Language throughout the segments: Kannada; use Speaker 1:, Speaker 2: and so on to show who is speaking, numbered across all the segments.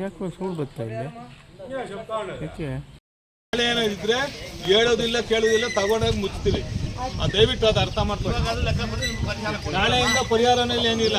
Speaker 1: ಯಾಕೋ ಸೂಳು ಬರ್ತಾ ಇದೆ? ಯಾಕೆ?
Speaker 2: ಏನೋ ಇದ್ರೆ ಹೇಳೋದಿಲ್ಲ ಕೇಳೋದಿಲ್ಲ ತಗೊಂಡೋಗಿ ಮುಚ್ತೀವಿ. ಆ ದಯವಿಟ್ಟು ಅದು ಅರ್ಥ ಮಾಡ್ಕೊಳ್ಳಿ. ನಾಳೆಯಿಂದ ಪರಿಹಾರನೇ ಇಲ್ಲ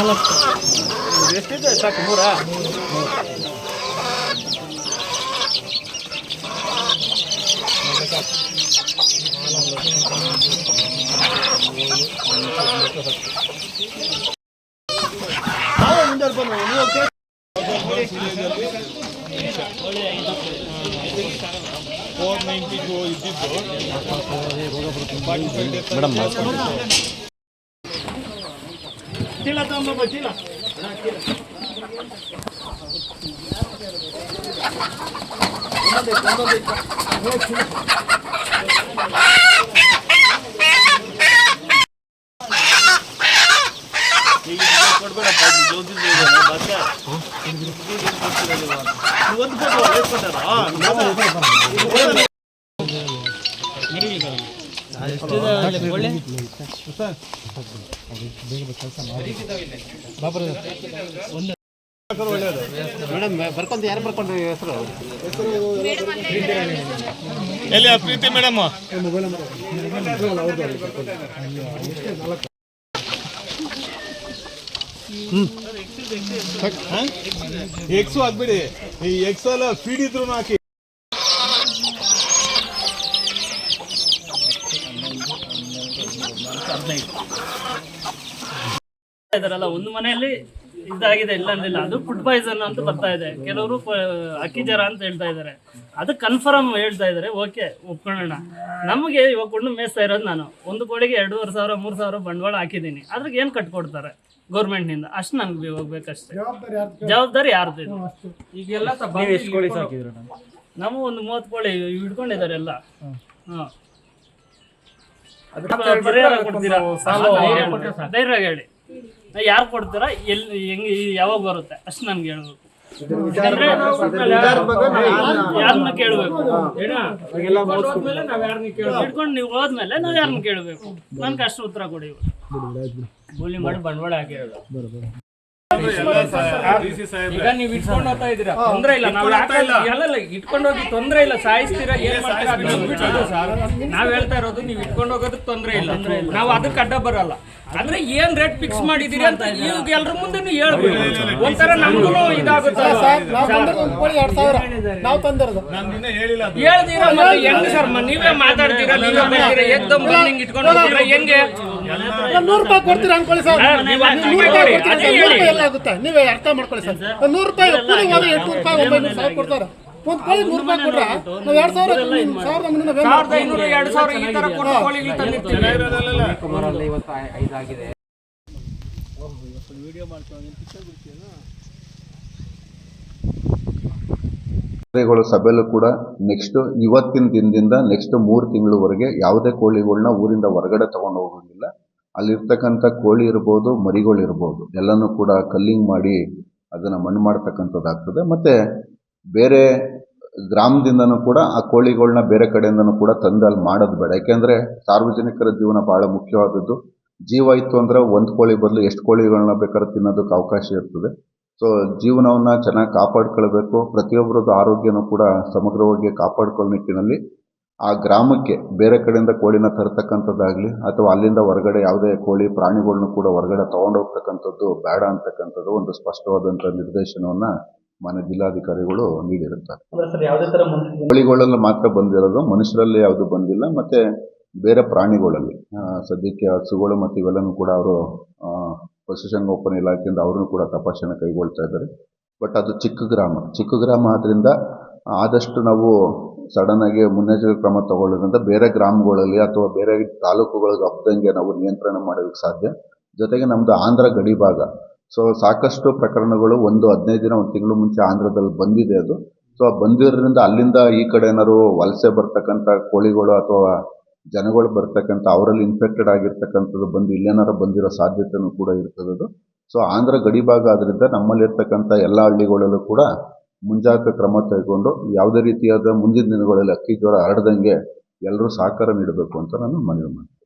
Speaker 2: ಯಾರಿದ್ದಾರೆ? ಭಾಸ್ಕರ್ ಸರ್ ಏ, ಬನ್ನಿ ಭಾಸ್ಕರ್ ಏ, ಭಾಸ್ಕರ್ ನಡೀರಿ. ನೀವೊಬ್ರು ಇದ್ರೆ ನಾನು ಬರ್ಕೊಡ್ತೇನೆ ನಿಮ್ಮ ಮನೆಗೆ ಬಂದು ಕೊಡ್ತೀನಿ
Speaker 1: ಎಷ್ಟಿದೆ ಸಾಕು ಮೂರ
Speaker 2: ಫೋರ್ ಎಲ್ಲಿ ಆ ಪ್ರೀತಿ ಮೇಡಮ್? ಎಕ್ಸು ಹಾಕ್ಬಿಡಿ. ಈ ಎಕ್ಸ್ ಎಲ್ಲ ಫೀಡ್ ಇದ್ರು ಹಾಕಿ.
Speaker 3: ಇದಾರಲ್ಲ ಒಂದು ಮನೆಯಲ್ಲಿ ಇದಾಗಿದೆ ಇಲ್ಲ ಅಂದಿಲ್ಲ. ಅದು ಫುಡ್ ಪಾಯ್ಸನ್ ಅಂತ ಬರ್ತಾ ಇದೆ. ಕೆಲವರು ಅಕ್ಕಿ ಜ್ವರ ಅಂತ ಹೇಳ್ತಾ ಇದ್ದಾರೆ ಅದು ಕನ್ಫರ್ಮ್ ಹೇಳ್ತಾ ಇದ್ದಾರೆ ಓಕೆ ಒಪ್ಕೊಳ್ಳೋಣ. ನಮಗೆ ಇವಾಗ ಕೊಂಡು ಮೇಯಿಸ್ತಾ ಇರೋದು ನಾನು. ಒಂದು ಕೋಳಿಗೆ ಎರಡೂವರೆ ಸಾವಿರ ಮೂರು ಸಾವಿರ ಬಂಡವಾಳ ಹಾಕಿದ್ದೀನಿ. ಅದ್ರಿಗೆ ಏನು ಕಟ್ಕೊಡ್ತಾರೆ ಗೌರ್ಮೆಂಟ್ನಿಂದ ಅಷ್ಟು ನನಗೆ ಹೋಗ್ಬೇಕಷ್ಟೇ ಜವಾಬ್ದಾರಿ ಯಾರ್ದು ಈಗೆಲ್ಲ ನಾವು ಒಂದು ಮೂವತ್ತು ಕೋಳಿ ಹಿಡ್ಕೊಂಡಿದ್ದಾರೆ ಎಲ್ಲ. ಹಾಂ. ಧೈರ್ಯ ಹೇಳಿ. ಯಾರು ಕೊಡ್ತೀರಾ? ಎಲ್ಲಿ ಹೆಂಗೆ ಯಾವಾಗ ಬರುತ್ತೆ? ಅಷ್ಟು ನನ್ಗೆ ಹೇಳ್ಬೇಕು. ಯಾರನ್ನ ಕೇಳ್ಬೇಕು? ನನ್ ನೀವು ಹೋದ್ಮೇಲೆ ನಾವು ಯಾರನ್ನ ಕೇಳ್ಬೇಕು? ನನ್ಗೆ ಅಷ್ಟು ಉತ್ತರ ಕೊಡಿ ಬೋಲಿ ಮಾಡಿ ಬಂಡವಾಳ ಹಾಕಿರೋದು ಈಗ ನೀವು ಇಟ್ಕೊಂಡು ಹೋಗ್ತಾ ಇದೀರಾ ತೊಂದ್ರೆ ಇಲ್ಲ ನಾವು ಇಲ್ಲ. ಇಟ್ಕೊಂಡು ಹೋಗಿ ತೊಂದ್ರೆ ಇಲ್ಲ ಸಾಯಿಸ್ತೀರಾ ಏನ್ ಮಾಡ್ತೀರಾ ನಾವ್ ಹೇಳ್ತಾ ಇರೋದು ನೀವು ಇಟ್ಕೊಂಡು ಹೋಗೋದಕ್ಕೆ ತೊಂದ್ರೆ ಇಲ್ಲ. ನಾವು ಅದಕ್ಕೆ ಅಡ್ಡ ಬರಲ್ಲ. ಅಂದ್ರೆ ಏನ್ ರೇಟ್ ಫಿಕ್ಸ್ ಮಾಡಿದೀರಿ ಅಂತ ಇವಾಗ ಎಲ್ರ ಮುಂದೆ ಹೇಳ್ಬೋದು ಒಂಥರ ನಮ್ಗೂ ಇದಾಗುತ್ತೆ. ಹೇಳ್ತೀರಾ ಮತ್ತೆ ಹೆಂಗ್ ಸರ್? ನೀವೇ ಮಾತಾಡ್ತೀರಾ? ನೀವೇ ಬರ್ತೀರಾ ಇಟ್ಕೊಂಡು ಹೋಗ್ತೀರಾ? ಹೆಂಗೆ?
Speaker 4: ನೂರು ರೂಪಾಯಿ ಕೊಡ್ತೀರಾ ಅನ್ಕೊಳ್ಳಿ ಸರ್. ಆಗುತ್ತೆ ನೀವೇ ಅರ್ಥ ಮಾಡ್ಕೊಳ್ಳಿ ಸರ್. ನೂರು ರೂಪಾಯಿ ಕೂಲಿ ಹೋದ್ರೆ ಎಂಟು ರೂಪಾಯಿ ಒಂಬೈನೂರು ಸಾವಿರ ಕೊಡ್ತಾರೆ. ಒಂದು ಕೋಳಿ ನೂರು ರೂಪಾಯಿ ಕೊಟ್ರೆ ನಾವು ಎರಡು ಸಾವಿರ ಸಾವಿರದ
Speaker 5: ಗಳು ಸಭೆಯಲ್ಲೂ ಕೂಡ ನೆಕ್ಸ್ಟ್ ಇವತ್ತಿನ ದಿನದಿಂದ ನೆಕ್ಸ್ಟ್ ಮೂರು ತಿಂಗಳವರೆಗೆ ಯಾವುದೇ ಕೋಳಿಗಳನ್ನ ಊರಿಂದ ಹೊರಗಡೆ ತಗೊಂಡು ಹೋಗೋಂಗಿಲ್ಲ. ಅಲ್ಲಿರ್ತಕ್ಕಂಥ ಕೋಳಿ ಇರ್ಬೋದು, ಮರಿಗಳು ಇರ್ಬೋದು, ಎಲ್ಲನೂ ಕೂಡ ಕಲ್ಲಿಂಗ್ ಮಾಡಿ ಅದನ್ನು ಮಣ್ಣು ಮಾಡ್ತಕ್ಕಂಥದ್ದಾಗ್ತದೆ ಮತ್ತು ಬೇರೆ ಗ್ರಾಮದಿಂದನೂ ಕೂಡ ಆ ಕೋಳಿಗಳನ್ನ ಬೇರೆ ಕಡೆಯಿಂದನೂ ಕೂಡ ತಂದು ಅಲ್ಲಿ ಮಾಡೋದು ಬೇಡ. ಯಾಕೆಂದರೆ ಸಾರ್ವಜನಿಕರ ಜೀವನ ಭಾಳ ಮುಖ್ಯವಾದದ್ದು. ಜೀವ ಇತ್ತು ಅಂದರೆ ಒಂದು ಕೋಳಿ ಬದಲು ಎಷ್ಟು ಕೋಳಿಗಳನ್ನ ಬೇಕಾದ್ರೆ ತಿನ್ನೋದಕ್ಕೆ ಅವಕಾಶ ಇರ್ತದೆ. ಸೊ ಜೀವನವನ್ನು ಚೆನ್ನಾಗಿ ಕಾಪಾಡ್ಕೊಳ್ಬೇಕು. ಪ್ರತಿಯೊಬ್ಬರದ್ದು ಆರೋಗ್ಯನೂ ಕೂಡ ಸಮಗ್ರವಾಗಿ ಕಾಪಾಡ್ಕೊಳ್ಳೋ ನಿಟ್ಟಿನಲ್ಲಿ ಆ ಗ್ರಾಮಕ್ಕೆ ಬೇರೆ ಕಡೆಯಿಂದ ಕೋಳಿನ ತರ್ತಕ್ಕಂಥದ್ದಾಗಲಿ ಅಥವಾ ಅಲ್ಲಿಂದ ಹೊರಗಡೆ ಯಾವುದೇ ಕೋಳಿ ಪ್ರಾಣಿಗಳನ್ನು ಕೂಡ ಹೊರಗಡೆ ತೊಗೊಂಡೋಗ್ತಕ್ಕಂಥದ್ದು ಬೇಡ ಅಂತಕ್ಕಂಥದ್ದು ಒಂದು ಸ್ಪಷ್ಟವಾದಂಥ ನಿರ್ದೇಶನವನ್ನು ಮಾನ್ಯ ಜಿಲ್ಲಾಧಿಕಾರಿಗಳು ನೀಡಿರುತ್ತಾರೆ. ಕೋಳಿಗಳಲ್ಲಿ ಮಾತ್ರ ಬಂದಿರೋದು ಮನುಷ್ಯರಲ್ಲಿ ಯಾವುದು ಬಂದಿಲ್ಲ ಮತ್ತು ಬೇರೆ ಪ್ರಾಣಿಗಳಲ್ಲಿ. ಸದ್ಯಕ್ಕೆ ಹಸುಗಳು ಮತ್ತು ಇವೆಲ್ಲನೂ ಕೂಡ ಅವರು ಪಶುಸಂಗೋಪನಾ ಇಲಾಖೆಯಿಂದ ಅವ್ರನ್ನೂ ಕೂಡ ತಪಾಸಣೆ ಕೈಗೊಳ್ತಾ ಇದ್ದಾರೆ. ಬಟ್ ಅದು ಚಿಕ್ಕ ಗ್ರಾಮ. ಚಿಕ್ಕ ಗ್ರಾಮ ಆದ್ದರಿಂದ ಆದಷ್ಟು ನಾವು ಸಡನ್ ಆಗಿ ಮುನ್ನೆಚ್ಚರಿಕೆ ಕ್ರಮ ತಗೊಳ್ಳೋದ್ರಿಂದ ಬೇರೆ ಗ್ರಾಮಗಳಲ್ಲಿ ಅಥವಾ ಬೇರೆ ತಾಲೂಕುಗಳಿಗೆ ಹಬ್ಬದಂಗೆ ನಾವು ನಿಯಂತ್ರಣ ಮಾಡೋದಕ್ಕೆ ಸಾಧ್ಯ. ಜೊತೆಗೆ ನಮ್ಮದು ಆಂಧ್ರ ಗಡಿ ಭಾಗ ಸೊ ಸಾಕಷ್ಟು ಪ್ರಕರಣಗಳು ಒಂದು ಹದಿನೈದು ದಿನ, ಒಂದು ತಿಂಗಳು ಮುಂಚೆ ಆಂಧ್ರದಲ್ಲಿ ಬಂದಿದೆ ಅದು. ಸೊ ಬಂದಿರೋದ್ರಿಂದ ಅಲ್ಲಿಂದ ಈ ಕಡೆ ಏನಾದ್ರು ವಲಸೆ ಬರ್ತಕ್ಕಂಥ ಕೋಳಿಗಳು ಅಥವಾ ಜನಗಳು ಬರ್ತಕ್ಕಂಥ, ಅವರಲ್ಲಿ ಇನ್ಫೆಕ್ಟೆಡ್ ಆಗಿರ್ತಕ್ಕಂಥದ್ದು ಬಂದು ಇಲ್ಲೇನಾರು ಬಂದಿರೋ ಸಾಧ್ಯತೆನೂ ಕೂಡ ಇರ್ತದದು ಸೊ ಆಂಧ್ರ ಗಡಿ ಭಾಗ ಆದ್ರಿಂದ ನಮ್ಮಲ್ಲಿರ್ತಕ್ಕಂಥ ಎಲ್ಲ ಹಳ್ಳಿಗಳಲ್ಲೂ ಕೂಡ ಮುಂಜಾಗ್ರತಾ ಕ್ರಮ ತೆಗೆದುಕೊಂಡು ಯಾವುದೇ ರೀತಿಯಾದ ಮುಂದಿನ ದಿನಗಳಲ್ಲಿ ಅಕ್ಕಿ ಜ್ವರ ಹರಡದಂಗೆ ಎಲ್ಲರೂ ಸಹಕಾರ ನೀಡಬೇಕು ಅಂತ ನಾನು ಮನವಿ ಮಾಡ್ತೀನಿ.